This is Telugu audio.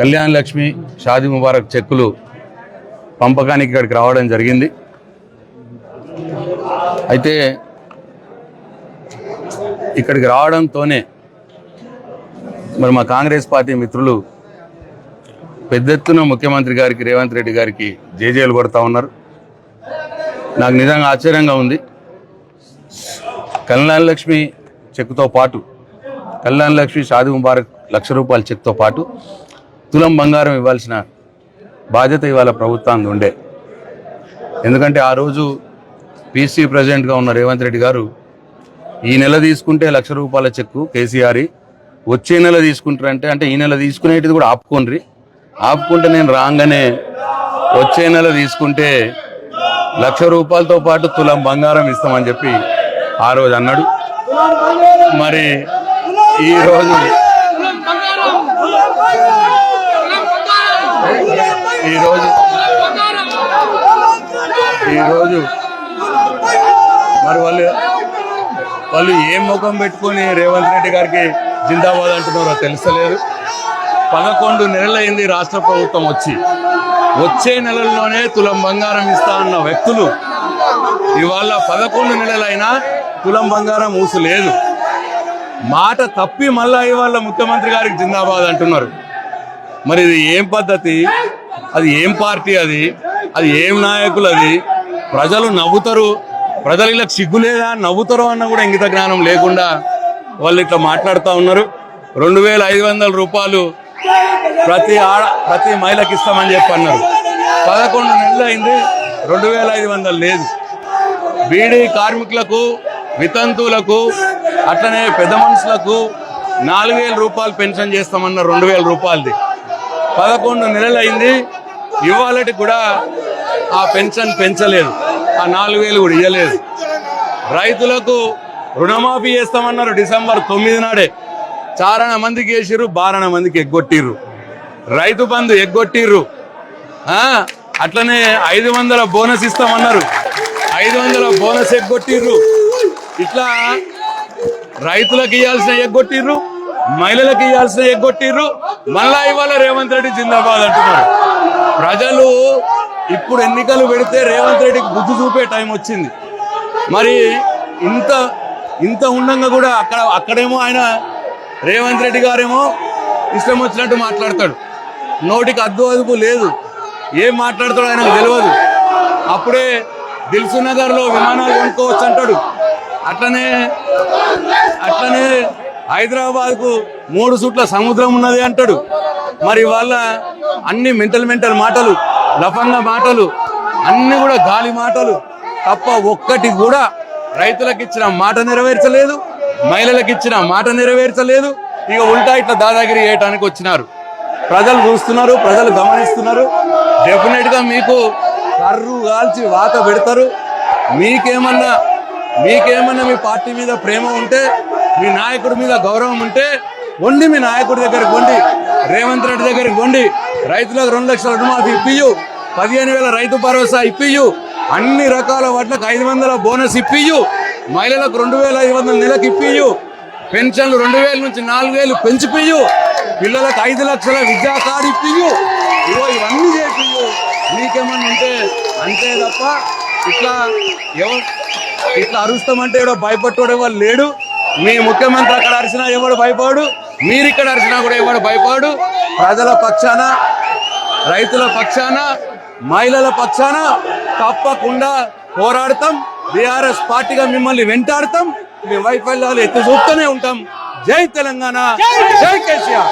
కళ్యాణ్ లక్ష్మి షాదీ ముబారక్ చెక్కులు పంపకానికి ఇక్కడికి రావడం జరిగింది. అయితే ఇక్కడికి రావడంతోనే మరి మా కాంగ్రెస్ పార్టీ మిత్రులు పెద్ద ఎత్తున ముఖ్యమంత్రి గారికి రేవంత్ రెడ్డి గారికి జేజేలు కొడతా ఉన్నారు. నాకు నిజంగా ఆశ్చర్యంగా ఉంది. కళ్యాణ్ లక్ష్మి చెక్తో పాటు కళ్యాణ్ లక్ష్మి షాది ముబారక్ లక్ష రూపాయల చెక్తో పాటు తులం బంగారం ఇవ్వాల్సిన బాధ్యత ఇవాళ ప్రభుత్వానికి ఉండే. ఎందుకంటే ఆ రోజు పీసీ ప్రెసిడెంట్గా ఉన్న రేవంత్ రెడ్డి గారు ఈ నెల తీసుకుంటే లక్ష రూపాయల చెక్కు కేసీఆర్ వచ్చే నెల తీసుకుంటారంటే అంటే ఈ నెల తీసుకునేటిది కూడా ఆపుకోండి. ఆపుకుంటే నేను రాగానే వచ్చే నెల తీసుకుంటే లక్ష రూపాయలతో పాటు తులం బంగారం ఇస్తామని చెప్పి ఆ రోజు అన్నాడు. మరి ఈ ఈరోజు ఈ రోజు మరి వాళ్ళు వాళ్ళు ఏం ముఖం పెట్టుకొని రేవంత్ రెడ్డి గారికి జిందాబాద్ అంటున్నారో తెలుసలేదు పదకొండు నెలలైంది రాష్ట్ర ప్రభుత్వం వచ్చి. వచ్చే నెలల్లోనే తులం బంగారం ఇస్తా అన్న వ్యక్తులు ఇవాళ పదకొండు నెలలైనా తులం బంగారం ఊసలేదు. మాట తప్పి మళ్ళా ఇవాళ ముఖ్యమంత్రి గారికి జిందాబాద్ అంటున్నారు. మరి ఇది ఏం పద్ధతి? అది ఏం పార్టీ అది? అది ఏం నాయకులు అది? ప్రజలు నవ్వుతారు. ప్రజలు ఇలా సిగ్గు లేదా నవ్వుతారు అన్న కూడా ఇంగిత జ్ఞానం లేకుండా వాళ్ళు ఇట్లా మాట్లాడుతూ ఉన్నారు. రెండు వేల ఐదు వందల రూపాయలు ప్రతి ఆడ ప్రతి మహిళకి ఇస్తామని చెప్పి అన్నారు. పదకొండు నెలలు అయింది. రెండు వేల ఐదు వందలు లేదు. బీడీ కార్మికులకు వితంతువులకు అట్లనే పెద్ద మనుషులకు నాలుగు వేల రూపాయలు పెన్షన్ చేస్తామన్న రెండు వేల రూపాయలది. పదకొండు నెలలైంది. ఇవాళటి కూడా ఆ పెన్షన్ పెంచలేదు. ఆ నాలుగు వేలు కూడా ఇవ్వలేదు రైతులకు రుణమాఫీ చేస్తామన్నారు డిసెంబర్ తొమ్మిది నాడే. చారణ మందికి వేసిర్రు బారణ మందికి ఎగ్గొట్టిర్రు. రైతు బంధు ఎగ్గొట్టిర్రు. అట్లనే ఐదు వందల బోనస్ ఇస్తామన్నారు. ఐదు వందల బోనస్ ఎగ్గొట్టిర్రు. ఇట్లా రైతులకు ఇవ్వాల్సిన ఎగ్గొట్టిర్రు. మహిళలకు ఇవ్వాల్సిన ఎగ్గొట్టిర్రు. మళ్ళా ఇవాళ రేవంత్ రెడ్డి జిందాబాద్ అంటున్నారు. ప్రజలు ఇప్పుడు ఎన్నికలు పెడితే రేవంత్ రెడ్డికి బుద్ధి చూపే టైం వచ్చింది. మరి ఇంత ఇంత ఉండంగా కూడా అక్కడ అక్కడేమో ఆయన రేవంత్ రెడ్డి గారేమో ఇష్టం వచ్చినట్టు మాట్లాడతాడు. నోటికి అద్దు అదుపు లేదు. ఏం మాట్లాడతాడో ఆయనకు తెలియదు అప్పుడే దిల్సు నగర్లో విమానాలు కొనుక్కోవచ్చు అంటాడు. అట్లనే అట్లనే హైదరాబాద్కు మూడు చుట్ల సముద్రం ఉన్నది అంటాడు. మరి వాళ్ళ అన్ని మెంటల్ మెంటల్ మాటలు లఫంగ మాటలు అన్ని కూడా గాలి మాటలు తప్ప ఒక్కటి కూడా రైతులకు ఇచ్చిన మాట నెరవేర్చలేదు మహిళలకు ఇచ్చిన మాట నెరవేర్చలేదు. ఇక ఉల్టా ఇట్లా దాదాగిరి చేయడానికి వచ్చినారు. ప్రజలు చూస్తున్నారు ప్రజలు గమనిస్తున్నారు. డెఫినెట్గా మీకు కర్రు కాల్చి వాత పెడతారు. మీకేమన్నా మీకేమన్నా మీ పార్టీ మీద ప్రేమ ఉంటే మీ నాయకుడి మీద గౌరవం ఉంటే వండి మీ నాయకుడి దగ్గరికి వండి రేవంత్ రెడ్డి దగ్గరికి వండి రైతులకు రెండు లక్షల రుణమాఫీ ఇప్పియు పదిహేను వేల రైతు భరోసా ఇప్పియు అన్ని రకాల వాటికి ఐదు వందల బోనస్ ఇప్పియు మహిళలకు రెండు వేల ఐదు వందల నెలకు ఇప్పియు పెన్షన్లు రెండు వేల నుంచి నాలుగు వేలు పెంచిపియు పిల్లలకు ఐదు లక్షల విద్యా కార్డు ఇప్పియు ఇగో ఇవన్నీ చేపియు మీకేమని ఉంటే అంతే తప్ప ఇట్లా ఎవరు ఇట్లా అరుస్తామంటే ఎవడో భయపట్టుకోవడం వాళ్ళు లేడు. మీ ముఖ్యమంత్రి అక్కడ అరిచినా ఎవడు భయపడు? మీరు ఇక్కడ అరిచినా కూడా ఎవడు భయపడు? ప్రజల పక్షాన రైతుల పక్షాన మహిళల పక్షాన తప్పకుండా పోరాడతాం. బీఆర్ఎస్ పార్టీగా మిమ్మల్ని వెంటాడతాం. మీ వైఫల్యాలు ఎత్తి చూస్తూనే ఉంటాం. జై తెలంగాణ. జై కేసీఆర్.